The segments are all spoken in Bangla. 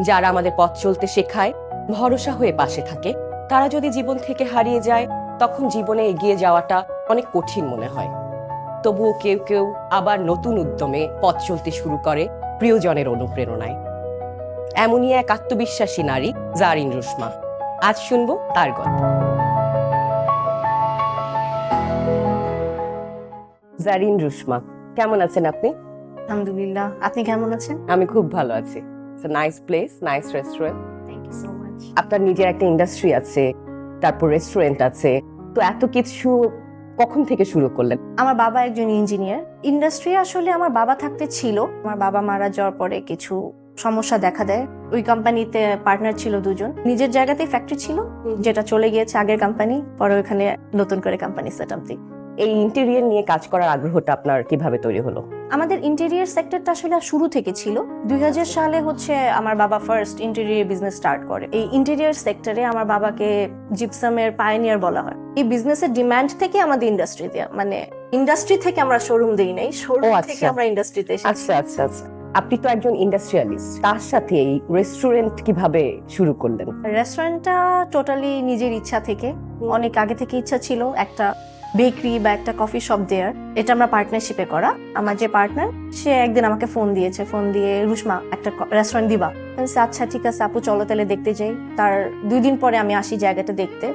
যারা আমাদের পথ চলতে শেখায় ভরসা হয়ে পাশে থাকে তারা যদি জীবন থেকে হারিয়ে যায় তখন জীবনে এগিয়ে যাওয়াটা অনেক কঠিন মনে হয়। তবুও কেউ কেউ আবার নতুন উদ্যমে পথ চলতে শুরু করে প্রিয়জনের অনুপ্রেরণায়। এমনই এক আত্মবিশ্বাসী নারী জারিন রুশমা। আজ শুনব তার গল্প। জারিন রুশমা কেমন আছেন আপনি? আলহামদুলিল্লাহ। আপনি কেমন আছেন? আমি খুব ভালো আছি। Nice place nice restaurant thank you so much আপনার নিজের একটা ইন্ডাস্ট্রি আছে তারপর রেস্টুরেন্ট আছে। তো এত কিছু কখন থেকে শুরু করলেন? আমার বাবা একজন ইঞ্জিনিয়ার ইন্ডাস্ট্রি আসলে আমার বাবা থাকতে ছিল। আমার বাবা মারা যাওয়ার পরে কিছু সমস্যা দেখা দেয়। ওই কোম্পানিতে পার্টনার ছিল দুজন। নিজের জায়গাতেই ফ্যাক্টরি ছিল যেটা চলে গিয়েছে আগের কোম্পানি পরে ওখানে নতুন করে কোম্পানি সেট আপ দিই। এই ইন্টেরিয়র নিয়ে কাজ করার আগ্রহটা আপনার কীভাবে তৈরি হলো? আমাদের ইন্টেরিয়ার সেক্টরটা আসলে শুরু থেকে ছিল। দুই সালে হচ্ছে আমার বাবা ফার্স্ট ইন্টেরিয়ার বিজনেস স্টার্ট করে। এই ইন্টেরিয়ার সেক্টরে আমার বাবাকে জিপসামের পায়োনিয়ার বলা হয়। এই বিজনেসের ডিমান্ড থেকে আমাদের ইন্ডাস্ট্রিতে মানে ইন্ডাস্ট্রি থেকে আমরা শোরুম দেই নাই শোরুম থেকে আচ্ছা। আমরা ইন্ডাস্ট্রিতে আচ্ছা আচ্ছা আচ্ছা। আপনি তো একজন ইন্ডাস্ট্রিয়ালিস্ট তার সাথে এই রেস্টুরেন্ট কীভাবে শুরু করলেন? রেস্টুরেন্টটা টোটালি নিজের ইচ্ছা থেকে অনেক আগে থেকে ইচ্ছা ছিল একটা বেকারি বা একটা কফি শপ দেয়ার এটা আমরা পার্টনারশিপে করা। আমার যে পার্টনার সে একদিন আমাকে ফোন দিয়েছে। ফোন দিয়ে রুশমা একটা রেস্টুরেন্ট দিবা? আমি আচ্ছা ঠিক আছে আপু চলো তাহলে দেখতে যাই। তার দুই দিন পরে আমি আসি জায়গাটা দেখতে।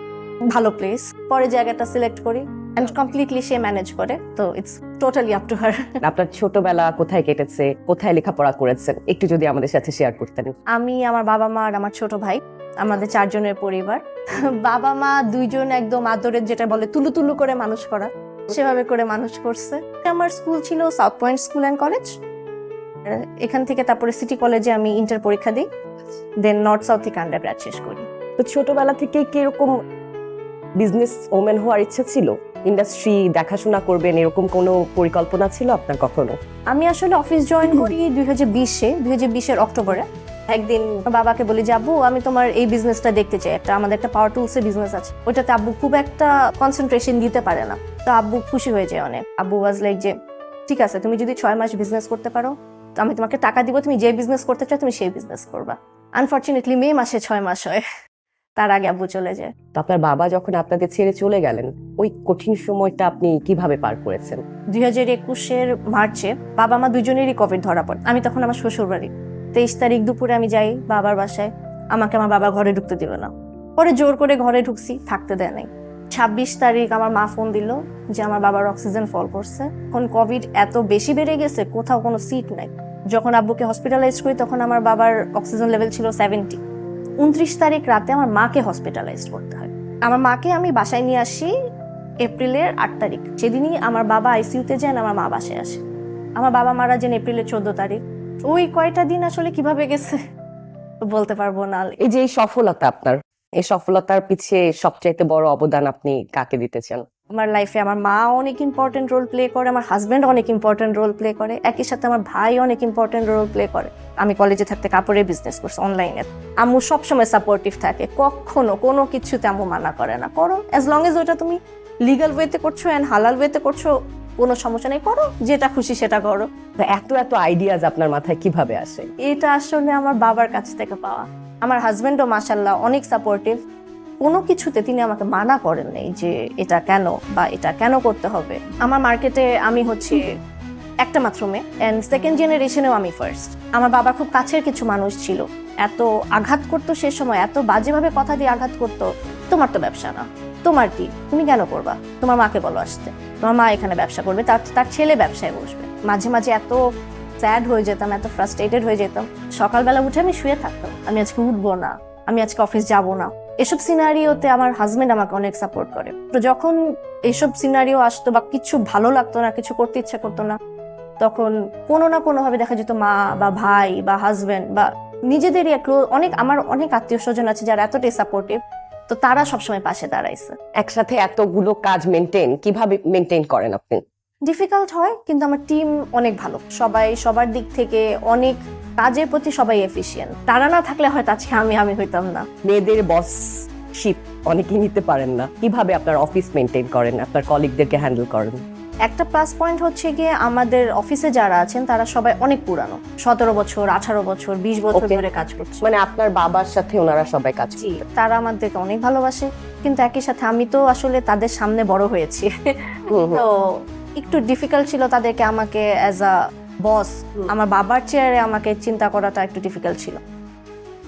ভালো প্লেস পরে জায়গাটা সিলেক্ট করি অ্যান্ড কমপ্লিটলি সে ম্যানেজ করে। তো it's totally up to her আপনার ছোটবেলা কোথায় কেটেছে কোথায় লেখাপড়া করেছেন? একটু যদি আমাদের সাথে শেয়ার করতেন। আমি আমার বাবা মা আর আমার ছোট ভাই আমাদের চারজনের পরিবার। বাবা মা দুইজন একদম আদরের যেটা বলে তুলু তুলু করে মানুষ করা। সেভাবে করে মানুষ করছে। আমার স্কুল ছিল South Point school and college. এখান থেকে তারপরে সিটি কলেজে আমি ইন্টার পরীক্ষা দিই। দেন নর্থ সাউথ থেকে আন্ডার গ্রাড শেষ করি। তো ছোটবেলা থেকে কীরকম বিজনেস ওমেন হওয়ার ইচ্ছা ছিল? ইন্ডাস্ট্রি দেখাশোনা করবেন এরকম কোনো পরিকল্পনা ছিল আপনার কখনো? আমি আসলে অফিস জয়েন করি দুই হাজার বিশে। দুই হাজার বিশের অক্টোবরে। একদিন বাবাকে বলি যে আব্বু আমি তোমার এই বিজনেসটা দেখতে চাই। একটা আমাদের একটা পাওয়ার টুলসের বিজনেস আছে। ওইটাতে আব্বু খুব একটা কনসেন্ট্রেশন দিতে পারে না। তো আব্বু খুশি হয়ে যায় অনেক। আব্বু ওয়াজ লাইক যে ঠিক আছে তুমি যদি ছয় মাস বিজনেস করতে পারো তো আমি তোমাকে টাকা দিব তুমি যে বিজনেস করতে চাও তুমি সেই বিজনেস করবা। আনফর্চুনেটলি মে মাসে ছয় মাস হয়। তার আগে আব্বু চলে যায়। তো আপনার বাবা যখন আপনাদের ছেড়ে চলে গেলেন ওই কঠিন সময়টা আপনি কীভাবে পার করেছেন? দুই হাজার একুশের মার্চে বাবা মা দুজনেরই কোভিড ধরা পড়ে। আমি তখন আমার শ্বশুর বাড়ি তেইশ তারিখ দুপুরে আমি যাই বাবার বাসায়। আমাকে আমার বাবা ঘরে ঢুকতে দিল না। পরে জোর করে ঘরে ঢুকছি, থাকতে দেয় নাই। ছাব্বিশ তারিখ আমার মা ফোন দিল যে আমার বাবার অক্সিজেন ফল করছে। এখন কোভিড এত বেশি বেড়ে গেছে, কোথাও কোনো সিট নাই। যখন আব্বুকে হসপিটালাইজ করি তখন আমার বাবার অক্সিজেন লেভেল ছিল সেভেন্টি উনত্রিশ তারিখ রাতে আমার মাকে হসপিটালাইজ করতে হয়। আমার মাকে আমি বাসায় নিয়ে আসি এপ্রিলের আট তারিখ। সেদিনই আমার বাবা আইসিইউতে যান, আমার মা বাসায় আসে। আমার বাবা মারা যান এপ্রিলের চোদ্দ তারিখ। ওই কয়টা দিন আসলে কীভাবে গেছে? বলতে পারব না। এই যে এই সফলতা আপনার এই সফলতার পিছিয়ে সবচাইতে বড় অবদান আপনি কাকে দিতে চান আমার লাইফে আমার মা অনেক ইম্পর্টেন্ট রোল প্লে করে আমার হাজব্যান্ড অনেক ইম্পর্টেন্ট রোল প্লে করে একই সাথে আমার ভাই অনেক ইম্পর্টেন্ট রোল প্লে করে। আমি কলেজে থাকতে কাপড়ের বিজনেস করছি অনলাইনে আম্মু সবসময় সাপোর্টিভ থাকে কখনো কোনো কিছুতে আম্মু মানা করে না। করো অ্যাজ লং এজ ওইটা তুমি লিগাল ওয়েতে করছ অ্যান্ড হালাল ওয়েতে করছ কোনো সমস্যা নেই করো যেটা খুশি সেটা করো। এত এত আইডিয়াজ আপনার মাথায় কীভাবে আসে? এটা আসলে আমার বাবার কাছ থেকে পাওয়া। আমার হাজবেন্ডও মাসাল্লাহ অনেক সাপোর্টিভ কোনো কিছুতে তিনি আমাকে মানা করেন নাই যে এটা কেন বা এটা কেন করতে হবে। আমার মার্কেটে আমি হচ্ছে একটা মাত্র মেয়ে অ্যান্ড সেকেন্ড জেনারেশনেও আমি ফার্স্ট আমার বাবা খুব কাছের কিছু মানুষ ছিল। এত আঘাত করতো সে সময় এত বাজেভাবে কথা দিয়ে আঘাত করতো। তোমার তো ব্যবসা না। তোমার কি? তুমি কেন করবা? তোমার মাকে বলো আসতে। তোমার মা এখানে ব্যবসা করবে, তার তার ছেলে ব্যবসায় বসবে। মাঝে মাঝে এত স্যাড হয়ে যেতাম, এত ফ্রাস্ট্রেটেড হয়ে যেতাম। সকালবেলা উঠে আমি শুয়ে থাকতাম, আমি আজকে উঠবো না, আমি আজকে অফিস যাব না। এসব সিনারিওতে আমার হাজবেন্ড আমাকে অনেক সাপোর্ট করে। তো যখন এইসব সিনারিও আসতো বা কিছু ভালো লাগতো না, কিছু করতে ইচ্ছা করতো না, তখন কোনো না কোনো ভাবে দেখা যেত মা বা ভাই বা হাজবেন্ড বা নিজেদেরই এক অনেক, আমার অনেক আত্মীয় স্বজন আছে যারা এতটাই সাপোর্টিভ তো তারা সবসময় পাশে দাঁড়াইছে। একসাথে এতগুলো কাজ মেনটেন কীভাবে মেনটেন করেন আপনি? ডিফিকাল্ট হয় কিন্তু আমার টিম অনেক ভালো। সবাই সবার দিক থেকে অনেক কাজের প্রতি সবাই এফিসিয়েন্ট তারা না থাকলে হয়তো আজকে আমি আমি হইতাম না। মেয়েদের বস শিপ অনেকেই নিতে পারেন না। কীভাবে আপনার অফিস মেনটেন করেন? আপনার কলিগদেরকে হ্যান্ডেল করেন? একটা প্লাস পয়েন্ট হচ্ছে গিয়ে আমাদের অফিসে যারা আছেন তারা সবাই অনেক পুরানো। সতেরো বছর আঠারো বছর বিশ বছর ধরে কাজ করছে। মানে আপনার বাবার সাথে ওনারা সবাই কাজ তারা আমাদেরকে অনেক ভালোবাসে। কিন্তু একই সাথে আমি তো আসলে তাদের সামনে বড় হয়েছি। তো একটু ডিফিকাল্ট ছিল তাদেরকে আমাকে অ্যাজ আ বস আমার বাবার চেয়ারে আমাকে চিন্তা করাটা একটু ডিফিকাল্ট ছিল।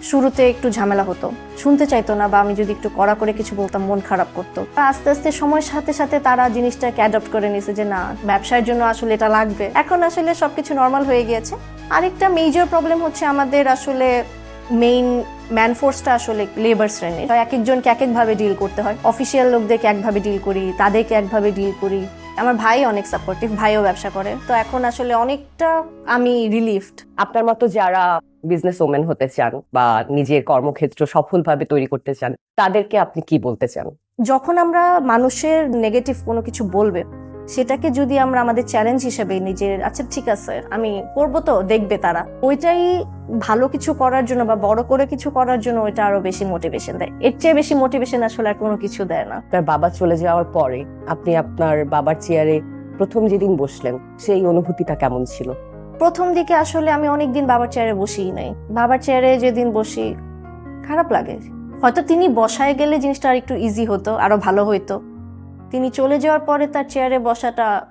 শুরুতে একটু ঝামেলা হতো। শুনতে চাইতো না বা আমি যদি একটু কড়া করে কিছু বলতাম, মন খারাপ করতো। আস্তে আস্তে সময়ের সাথে সাথে তারা জিনিসটাকে অ্যাডপ্ট করে নিয়েছে যে, না, ব্যবসার জন্য আসলে এটা লাগবে। এখন আসলে সবকিছু নর্মাল হয়ে গিয়েছে। আরেকটা মেজর প্রবলেম হচ্ছে আমাদের আসলে মেইন ম্যানফোর্সটা আসলে লেবার শ্রেণির। এক একজনকে এক একভাবে ডিল করতে হয়। অফিসিয়াল লোকদেরকে একভাবে ডিল করি, তাদেরকে একভাবে ডিল করি। আমার ভাই অনেক সাপোর্টিভ ভাইও ব্যবসা করে। তো এখন আসলে অনেকটা আমি রিলিফড আপনার মতো যারা বিজনেস ওমেন হতে চান বা নিজের কর্মক্ষেত্র সফলভাবে তৈরি করতে চান তাদেরকে আপনি কি বলতে চান? যখন আমরা মানুষের নেগেটিভ কোনো কিছু বলবে সেটাকে যদি আমরা আমাদের চ্যালেঞ্জ হিসেবে নিজের আচ্ছা ঠিক আছে আমি করব তো দেখবে তারা। ওইটাই ভালো কিছু করার জন্য বা বড় করে কিছু করার জন্য ওইটা আরও বেশি মোটিভেশন দেয়। এর চেয়ে বেশি মোটিভেশন আসলে আর কোনো কিছু দেয় না। আপনার বাবা চলে যাওয়ার পরে আপনি আপনার বাবার চেয়ারে প্রথম যেদিন বসলেন সেই অনুভূতিটা কেমন ছিল? প্রথম দিকে আসলে আমি অনেক দিন বাবার চেয়ারে বসিই নাই। বাবার চেয়ারে যেদিন বসি, খারাপ লাগে। হয়তো তিনি বসায় গেলে জিনিসটা আর একটু ইজি হতো আরও ভালো হইতো। তিনি চলে যাওয়ার পরে তার চেয়ারে বসাটা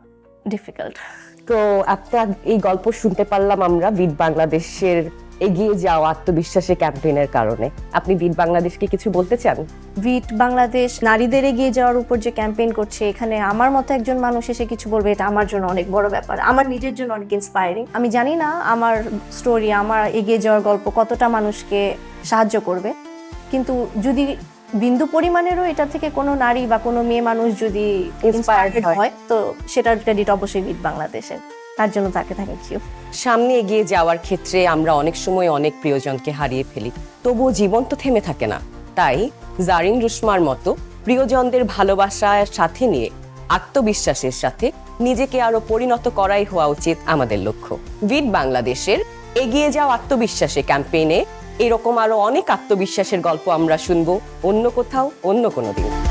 ডিফিকাল্ট তো আপনার এই গল্প শুনতে পারলাম আমরা বিট বাংলাদেশের এগিয়ে যাওয়া আত্মবিশ্বাসী ক্যাম্পেইনের কারণে। আপনি বিট বাংলাদেশকে কিছু বলতে চান? ভিট বাংলাদেশ নারীদের এগিয়ে যাওয়ার উপর যে ক্যাম্পেইন করছে এখানে আমার মতো একজন মানুষ এসে কিছু বলবে এটা আমার জন্য অনেক বড় ব্যাপার। আমার নিজের জন্য অনেক ইন্সপায়ারিং আমি জানি না আমার স্টোরি আমার এগিয়ে যাওয়ার গল্প কতটা মানুষকে সাহায্য করবে। কিন্তু যদি বিন্দু পরিমাণেরও এটা থেকে কোনো নারী বা কোনো মেয়ে মানুষ যদি ইন্সপায়ার্ড হয়। হয় তো সেটার ক্রেডিট অবশ্যই বিট বাংলাদেশের। তার জন্য তাকে থ্যাংক ইউ সামনে এগিয়ে যাওয়ার ক্ষেত্রে আমরা অনেক সময় অনেক প্রিয়জনকে হারিয়ে ফেলি, তবুও জীবন তো থেমে থাকে না। তাই জারিন রুশমার মতো প্রিয়জনদের ভালোবাসার সাথে নিয়ে, আত্মবিশ্বাসের সাথে নিজেকে আরও পরিণত করাই হওয়া উচিত আমাদের লক্ষ্য। বিট বাংলাদেশের এগিয়ে যাও আত্মবিশ্বাসে ক্যাম্পেইনে এরকম আরও অনেক আত্মবিশ্বাসের গল্প আমরা শুনব অন্য কোথাও, অন্য কোনো দিন।